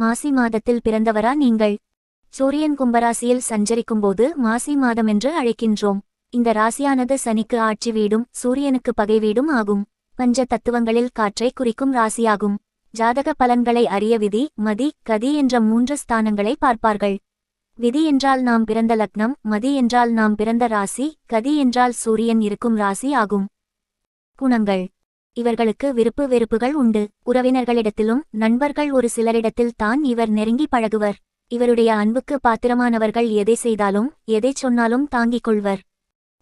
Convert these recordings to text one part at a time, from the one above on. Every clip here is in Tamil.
மாசி மாதத்தில் பிறந்தவரா நீங்கள்? சூரியன் கும்பராசியில் சஞ்சரிக்கும்போது மாசி மாதம் என்று அழைக்கின்றோம். இந்த ராசியானது சனிக்கு ஆட்சி வீடும் சூரியனுக்கு பகை வீடும் ஆகும். பஞ்ச தத்துவங்களில் காற்றை குறிக்கும் ராசியாகும். ஜாதக பலன்களை அறிய விதி மதி கதி என்ற மூன்று ஸ்தானங்களை பார்ப்பார்கள். விதி என்றால் நாம் பிறந்த லக்னம் மதி என்றால் நாம் பிறந்த ராசி கதி என்றால் சூரியன் இருக்கும் ராசி ஆகும். குணங்கள். இவர்களுக்கு விருப்பு வெறுப்புகள் உண்டு. உறவினர்களிடத்திலும் நண்பர்கள் ஒரு சிலரிடத்தில் தான் இவர் நெருங்கி பழகுவர். இவருடைய அன்புக்கு பாத்திரமானவர்கள் எதை செய்தாலும் எதைச் சொன்னாலும் தாங்கிக் கொள்வர்.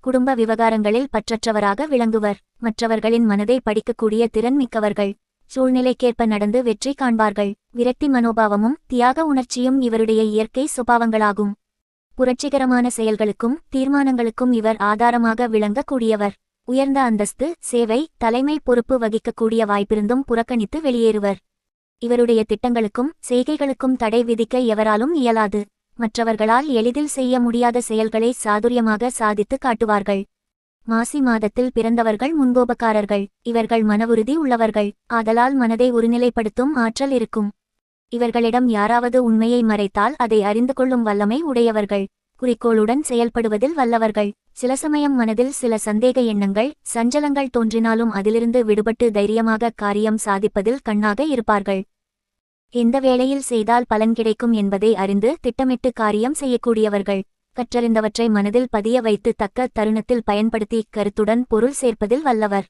குடும்ப விவகாரங்களில் பற்றற்றவராக விளங்குவர். மற்றவர்களின் மனதை படிக்கக்கூடிய திறன் மிக்கவர்கள். சூழ்நிலைக்கேற்ப நடந்து வெற்றி காண்பார்கள். விரக்தி மனோபாவமும் தியாக உணர்ச்சியும் இவருடைய இயற்கை சுபாவங்களாகும். புரட்சிகரமான செயல்களுக்கும் தீர்மானங்களுக்கும் இவர் ஆதாரமாக விளங்கக்கூடியவர். உயர்ந்த அந்தஸ்து சேவை தலைமை பொறுப்பு வகிக்கக்கூடிய வாய்ப்பிருந்தும் புறக்கணித்து வெளியேறுவர். இவருடைய திட்டங்களுக்கும் செய்கைகளுக்கும் தடை விதிக்க எவராலும் இயலாது. மற்றவர்களால் எளிதில் செய்ய முடியாத செயல்களை சாதுரியமாக சாதித்து காட்டுவார்கள். மாசி மாதத்தில் பிறந்தவர்கள் முன்கோபக்காரர்கள். இவர்கள் மனவுறுதி உள்ளவர்கள். ஆதலால் மனதை ஒருநிலைப்படுத்தும் ஆற்றல் இருக்கும். இவர்களிடம் யாராவது உண்மையை மறைத்தால் அதை அறிந்து கொள்ளும் வல்லமை உடையவர்கள். குறிக்கோளுடன் செயல்படுவதில் வல்லவர்கள். சில சமயம் மனதில் சில சந்தேக எண்ணங்கள் சஞ்சலங்கள் தோன்றினாலும் அதிலிருந்து விடுபட்டு தைரியமாக காரியம் சாதிப்பதில் கண்ணாக இருப்பார்கள். எந்த வேளையில் செய்தால் பலன் கிடைக்கும் என்பதை அறிந்து திட்டமிட்டு காரியம் செய்யக்கூடியவர்கள். கற்றறிந்தவற்றை மனதில் பதிய வைத்து தக்க தருணத்தில் பயன்படுத்தி கருத்துடன் பொருள் சேர்ப்பதில் வல்லவர்.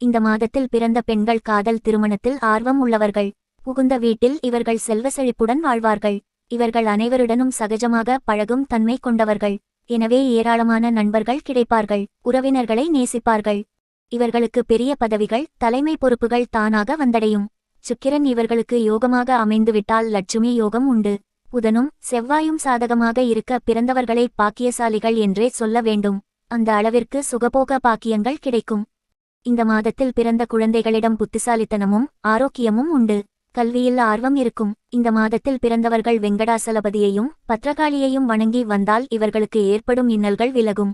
இந்த மாதத்தில் பிறந்த பெண்கள் காதல் திருமணத்தில் ஆர்வம் உள்ளவர்கள். புகுந்த வீட்டில் இவர்கள் செல்வ செழிப்புடன் வாழ்வார்கள். இவர்கள் அனைவருடனும் சகஜமாக பழகும் தன்மை கொண்டவர்கள். எனவே ஏராளமான நண்பர்கள் கிடைப்பார்கள் உறவினர்களை நேசிப்பார்கள். இவர்களுக்கு பெரிய பதவிகள் தலைமை பொறுப்புகள் தானாக வந்தடையும். சுக்கிரன் இவர்களுக்கு யோகமாக அமைந்துவிட்டால் லட்சுமி யோகம் உண்டு. புதனும் செவ்வாயும் சாதகமாக இருக்க பிறந்தவர்களை பாக்கியசாலிகள் என்றே சொல்ல வேண்டும். அந்த அளவிற்கு சுகபோக பாக்கியங்கள் கிடைக்கும். இந்த மாதத்தில் பிறந்த குழந்தைகளிடம் புத்திசாலித்தனமும் ஆரோக்கியமும் உண்டு. கல்வியில் ஆர்வம் இருக்கும். இந்த மாதத்தில் பிறந்தவர்கள் வெங்கடாசலபதியையும் பத்ரகாளியையும் வணங்கி வந்தால் இவர்களுக்கு ஏற்படும் இன்னல்கள் விலகும்.